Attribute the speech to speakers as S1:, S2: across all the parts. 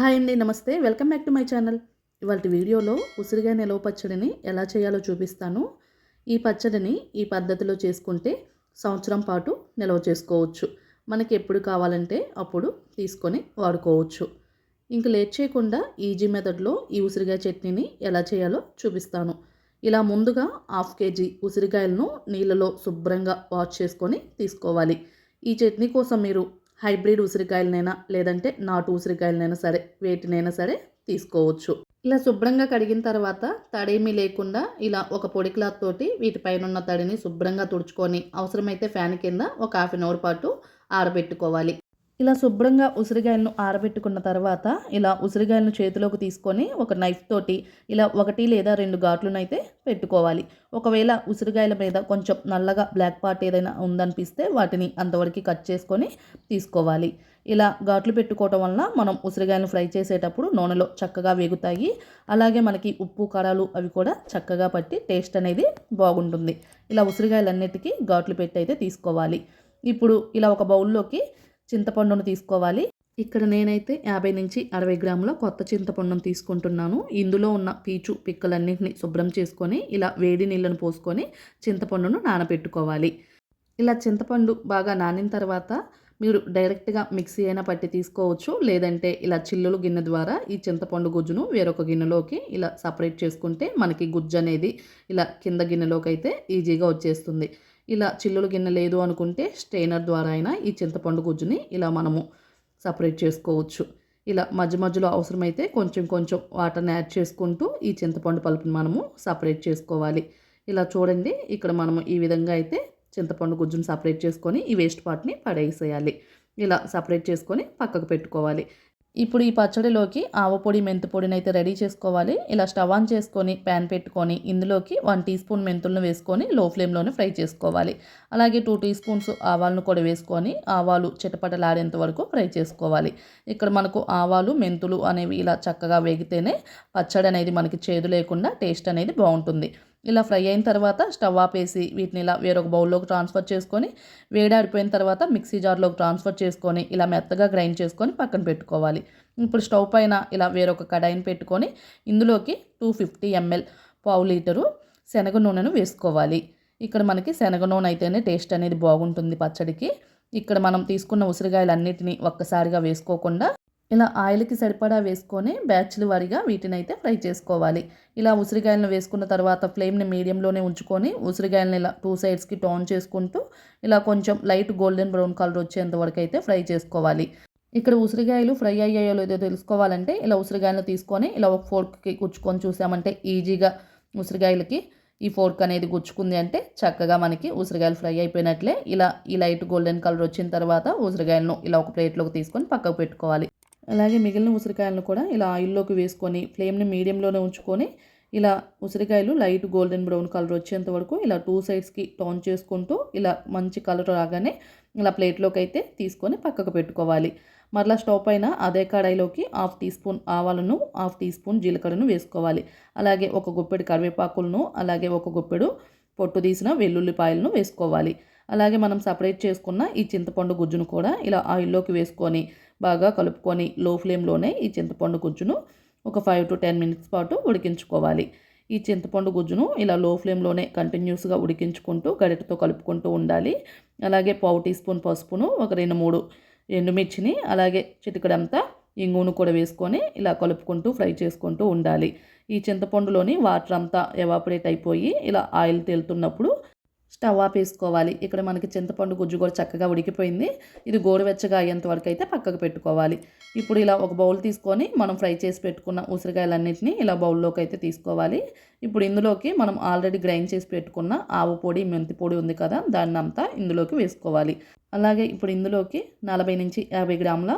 S1: hi అండి నమస్తే welcome back to my channel ఇవాళ వీడియోలో ఉసిరిగా నిలవ పచ్చడిని ఎలా చేయాలో చూపిస్తాను ఈ పచ్చడిని ఈ పద్ధతిలో చేసుకుంటే సంవత్సరం పాటు నిల్వ చేసుకోవచ్చు మనకి ఎప్పుడు కావాలంటే అప్పుడు తీసుకొని వాడుకోవచ్చు ఇంక లేట్ చేయకుండా ఈజీ మెథడ్లో ఈ ఉసిరికాయ చట్నీని ఎలా చేయాలో చూపిస్తాను ఇలా ముందుగా హాఫ్ కేజీ ఉసిరికాయలను నీళ్ళలో శుభ్రంగా వాష్ చేసుకొని తీసుకోవాలి ఈ చట్నీ కోసం మీరు హైబ్రిడ్ ఉసిరికాయలనైనా లేదంటే నాటు ఉసిరికాయలనైనా సరే వేటినైనా సరే తీసుకోవచ్చు ఇలా శుభ్రంగా కడిగిన తర్వాత తడేమీ లేకుండా ఇలా ఒక పొడి క్లాత్ తోటి వీటిపైన ఉన్న తడిని శుభ్రంగా తుడుచుకొని అవసరమైతే ఫ్యాన్ కింద ఒక హాఫ్ అన్ అవర్ పాటు ఆరబెట్టుకోవాలి ఇలా శుభ్రంగా ఉసిరిగాయలను ఆరబెట్టుకున్న తర్వాత ఇలా ఉసిరిగాయలను చేతిలోకి తీసుకొని ఒక నైఫ్ తోటి ఇలా ఒకటి లేదా రెండు ఘాట్లనైతే పెట్టుకోవాలి ఒకవేళ ఉసిరిగాయల మీద కొంచెం నల్లగా బ్లాక్ పార్ట్ ఏదైనా ఉందనిపిస్తే వాటిని అంతవరకు కట్ చేసుకొని తీసుకోవాలి ఇలా ఘాట్లు పెట్టుకోవటం వలన మనం ఉసిరిగాయలను ఫ్రై చేసేటప్పుడు నూనెలో చక్కగా వేగుతాయి అలాగే మనకి ఉప్పు కారాలు అవి కూడా చక్కగా పట్టి టేస్ట్ అనేది బాగుంటుంది ఇలా ఉసిరిగాయలన్నిటికీ ఘాట్లు పెట్టి అయితే తీసుకోవాలి ఇప్పుడు ఇలా ఒక బౌల్లోకి చింతపండును తీసుకోవాలి ఇక్కడ నేనైతే యాభై నుంచి అరవై గ్రాముల కొత్త చింతపండును తీసుకుంటున్నాను ఇందులో ఉన్న పీచు పిక్కలన్నింటినీ శుభ్రం చేసుకొని ఇలా వేడి నీళ్ళను పోసుకొని చింతపండును నానబెట్టుకోవాలి ఇలా చింతపండు బాగా నానిన తర్వాత మీరు డైరెక్ట్గా మిక్సీ అయినా పట్టి తీసుకోవచ్చు లేదంటే ఇలా చిల్లులు గిన్నె ద్వారా ఈ చింతపండు గుజ్జును వేరొక గిన్నెలోకి ఇలా సపరేట్ చేసుకుంటే మనకి గుజ్జు అనేది ఇలా కింద గిన్నెలోకి అయితే ఈజీగా వచ్చేస్తుంది ఇలా చిల్లులు గిన్నె లేదు అనుకుంటే స్ట్రెయినర్ ద్వారా అయినా ఈ చింతపండు గుజ్జుని ఇలా మనము సపరేట్ చేసుకోవచ్చు ఇలా మధ్య మధ్యలో అవసరమైతే కొంచెం కొంచెం వాటర్ని యాడ్ చేసుకుంటూ ఈ చింతపండు పలుపుని మనము సపరేట్ చేసుకోవాలి ఇలా చూడండి ఇక్కడ మనము ఈ విధంగా అయితే చింతపండు గుజ్జును సపరేట్ చేసుకొని ఈ వేస్ట్ పార్ట్ని పడేసేయాలి ఇలా సపరేట్ చేసుకొని పక్కకు పెట్టుకోవాలి ఇప్పుడు ఈ పచ్చడిలోకి ఆవపొడి పొడిని అయితే రెడీ చేసుకోవాలి ఇలా స్టవ్ ఆన్ చేసుకొని ప్యాన్ పెట్టుకొని ఇందులోకి వన్ టీ స్పూన్ మెంతులను వేసుకొని లో ఫ్లేమ్లోనే ఫ్రై చేసుకోవాలి అలాగే టూ టీ స్పూన్స్ ఆవాలను కూడా వేసుకొని ఆవాలు చిటపటలాడేంత వరకు ఫ్రై చేసుకోవాలి ఇక్కడ మనకు ఆవాలు మెంతులు అనేవి ఇలా చక్కగా వేగితేనే పచ్చడి అనేది మనకి చేదు లేకుండా టేస్ట్ అనేది బాగుంటుంది ఇలా ఫ్రై అయిన తర్వాత స్టవ్ ఆపేసి వీటిని ఇలా వేరొక బౌల్లోకి ట్రాన్స్ఫర్ చేసుకొని వేడాడిపోయిన తర్వాత మిక్సీ జార్లోకి ట్రాన్స్ఫర్ చేసుకొని ఇలా మెత్తగా గ్రైండ్ చేసుకొని పక్కన పెట్టుకోవాలి ఇప్పుడు స్టవ్ పైన ఇలా వేరొక కడాయిని పెట్టుకొని ఇందులోకి టూ ఫిఫ్టీ ఎంఎల్ పావు లీటరు శనగ నూనెను వేసుకోవాలి ఇక్కడ మనకి శనగ నూనె అయితేనే టేస్ట్ అనేది బాగుంటుంది పచ్చడికి ఇక్కడ మనం తీసుకున్న ఉసిరిగాయలన్నిటినీ ఒక్కసారిగా వేసుకోకుండా ఇలా ఆయిల్కి సరిపడా వేసుకొని బ్యాచ్లు వారిగా వీటిని అయితే ఫ్రై చేసుకోవాలి ఇలా ఉసిరికాయలను వేసుకున్న తర్వాత ఫ్లేమ్ని మీడియంలోనే ఉంచుకొని ఉసిరికాయలను ఇలా టూ సైడ్స్కి టోన్ చేసుకుంటూ ఇలా కొంచెం లైట్ గోల్డెన్ బ్రౌన్ కలర్ వచ్చేంత వరకు అయితే ఫ్రై చేసుకోవాలి ఇక్కడ ఉసిరికాయలు ఫ్రై అయ్యాయో లేదో తెలుసుకోవాలంటే ఇలా ఉసిరికాయలను తీసుకొని ఇలా ఒక ఫోర్క్కి గుచ్చుకొని చూసామంటే ఈజీగా ఉసిరికాయలకి ఈ ఫోర్క్ అనేది గుచ్చుకుంది అంటే చక్కగా మనకి ఉసిరికాయలు ఫ్రై అయిపోయినట్లే ఇలా ఈ లైట్ గోల్డెన్ కలర్ వచ్చిన తర్వాత ఉసిరికాయలను ఇలా ఒక ప్లేట్లోకి తీసుకొని పక్కకు పెట్టుకోవాలి అలాగే మిగిలిన ఉసిరికాయలను కూడా ఇలా ఆయిల్లోకి వేసుకొని ఫ్లేమ్ని మీడియంలోనే ఉంచుకొని ఇలా ఉసిరికాయలు లైట్ గోల్డెన్ బ్రౌన్ కలర్ వచ్చేంత వరకు ఇలా టూ సైడ్స్కి టోన్ చేసుకుంటూ ఇలా మంచి కలర్ రాగానే ఇలా ప్లేట్లోకి అయితే తీసుకొని పక్కకు పెట్టుకోవాలి మరలా స్టవ్ పైన అదే కడాయిలోకి హాఫ్ టీ స్పూన్ ఆవాలను హాఫ్ టీ స్పూన్ జీలకర్రను వేసుకోవాలి అలాగే ఒక గుప్పెడు కరివేపాకులను అలాగే ఒక గుప్పెడు పొట్టు తీసిన వెల్లుల్లిపాయలను వేసుకోవాలి అలాగే మనం సపరేట్ చేసుకున్న ఈ చింతపండు గుజ్జును కూడా ఇలా ఆయిల్లోకి వేసుకొని బాగా కలుపుకొని లో ఫ్లేమ్లోనే ఈ చింతపండు గుజ్జును ఒక ఫైవ్ టు టెన్ మినిట్స్ పాటు ఉడికించుకోవాలి ఈ చింతపండు గుజ్జును ఇలా లో ఫ్లేమ్లోనే కంటిన్యూస్గా ఉడికించుకుంటూ గడిటతో కలుపుకుంటూ ఉండాలి అలాగే పావు టీ స్పూన్ పసుపును ఒక రెండు మూడు ఎండుమిర్చిని అలాగే చిటికడంతా ఇంగును కూడా వేసుకొని ఇలా కలుపుకుంటూ ఫ్రై చేసుకుంటూ ఉండాలి ఈ చింతపండులోని వాటర్ అంతా ఎవాపరేట్ అయిపోయి ఇలా ఆయిల్ తేలుతున్నప్పుడు స్టవ్ ఆపేసుకోవాలి ఇక్కడ మనకి చింతపండు గుజ్జు కూడా చక్కగా ఉడికిపోయింది ఇది గోరువెచ్చగా అయ్యేంత వరకు అయితే పక్కకు పెట్టుకోవాలి ఇప్పుడు ఇలా ఒక బౌల్ తీసుకొని మనం ఫ్రై చేసి పెట్టుకున్న ఉసిరికాయలన్నింటినీ ఇలా బౌల్లోకి అయితే తీసుకోవాలి ఇప్పుడు ఇందులోకి మనం ఆల్రెడీ గ్రైండ్ చేసి పెట్టుకున్న ఆవు పొడి మెంతి పొడి ఉంది కదా దాన్ని అంతా ఇందులోకి వేసుకోవాలి అలాగే ఇప్పుడు ఇందులోకి నలభై నుంచి యాభై గ్రాముల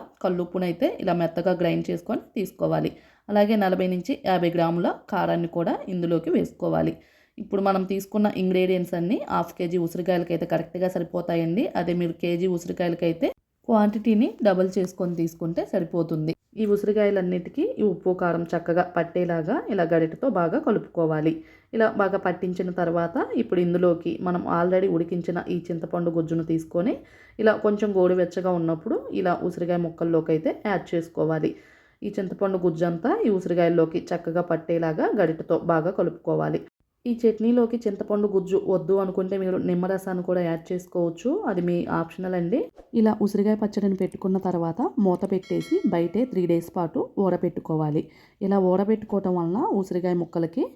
S1: అయితే ఇలా మెత్తగా గ్రైండ్ చేసుకొని తీసుకోవాలి అలాగే నలభై నుంచి యాభై గ్రాముల కారాన్ని కూడా ఇందులోకి వేసుకోవాలి ఇప్పుడు మనం తీసుకున్న ఇంగ్రీడియంట్స్ అన్నీ హాఫ్ కేజీ ఉసిరికాయలకైతే కరెక్ట్గా సరిపోతాయండి అదే మీరు కేజీ ఉసిరికాయలకైతే క్వాంటిటీని డబుల్ చేసుకొని తీసుకుంటే సరిపోతుంది ఈ ఉసిరికాయలన్నిటికీ ఈ ఉప్పు కారం చక్కగా పట్టేలాగా ఇలా గడిటతో బాగా కలుపుకోవాలి ఇలా బాగా పట్టించిన తర్వాత ఇప్పుడు ఇందులోకి మనం ఆల్రెడీ ఉడికించిన ఈ చింతపండు గుజ్జును తీసుకొని ఇలా కొంచెం గోడివెచ్చగా ఉన్నప్పుడు ఇలా ఉసిరికాయ ముక్కల్లోకి అయితే యాడ్ చేసుకోవాలి ఈ చింతపండు గుజ్జంతా ఈ ఉసిరికాయల్లోకి చక్కగా పట్టేలాగా గడిటతో బాగా కలుపుకోవాలి ఈ చట్నీలోకి చింతపండు గుజ్జు వద్దు అనుకుంటే మీరు నిమ్మరసాన్ని కూడా యాడ్ చేసుకోవచ్చు అది మీ ఆప్షనల్ అండి ఇలా ఉసిరికాయ పచ్చడిని పెట్టుకున్న తర్వాత మూత పెట్టేసి బయటే త్రీ డేస్ పాటు ఊరబెట్టుకోవాలి ఇలా ఊరబెట్టుకోవటం వలన ఉసిరికాయ ముక్కలకి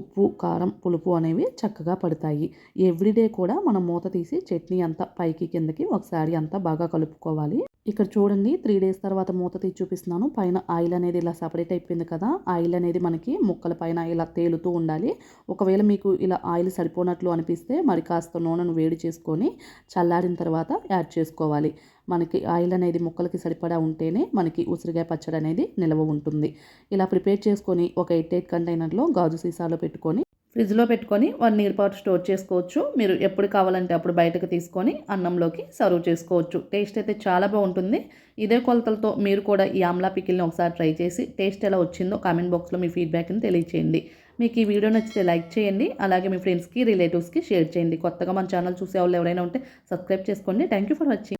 S1: ఉప్పు కారం పులుపు అనేవి చక్కగా పడతాయి ఎవ్రీడే కూడా మనం మూత తీసి చట్నీ అంతా పైకి కిందకి ఒకసారి అంతా బాగా కలుపుకోవాలి ఇక్కడ చూడండి త్రీ డేస్ తర్వాత మూత తీసి చూపిస్తున్నాను పైన ఆయిల్ అనేది ఇలా సపరేట్ అయిపోయింది కదా ఆయిల్ అనేది మనకి ముక్కల పైన ఇలా తేలుతూ ఉండాలి ఒకవేళ మీకు ఇలా ఆయిల్ సరిపోనట్లు అనిపిస్తే మరి కాస్త నూనెను వేడి చేసుకొని చల్లారిన తర్వాత యాడ్ చేసుకోవాలి మనకి ఆయిల్ అనేది ముక్కలకి సరిపడా ఉంటేనే మనకి ఉసిరికాయ పచ్చడి అనేది నిల్వ ఉంటుంది ఇలా ప్రిపేర్ చేసుకొని ఒక ఎయిట్ ఎయిట్ కంటైనర్లో గాజు సీసాలో పెట్టుకొని ఫ్రిడ్జ్లో పెట్టుకొని వన్ ఇయర్ పాటు స్టోర్ చేసుకోవచ్చు మీరు ఎప్పుడు కావాలంటే అప్పుడు బయటకు తీసుకొని అన్నంలోకి సర్వ్ చేసుకోవచ్చు టేస్ట్ అయితే చాలా బాగుంటుంది ఇదే కొలతలతో మీరు కూడా ఈ ఆమ్లా పికిల్ని ఒకసారి ట్రై చేసి టేస్ట్ ఎలా వచ్చిందో కామెంట్ బాక్స్లో మీ ఫీడ్బ్యాక్ని తెలియచేయండి మీకు ఈ వీడియో నచ్చితే లైక్ చేయండి అలాగే మీ ఫ్రెండ్స్కి రిలేటివ్స్కి షేర్ చేయండి కొత్తగా మన ఛానల్ చూసే వాళ్ళు ఎవరైనా ఉంటే సబ్స్క్రైబ్ చేసుకోండి థ్యాంక్ యూ ఫర్ వాచింగ్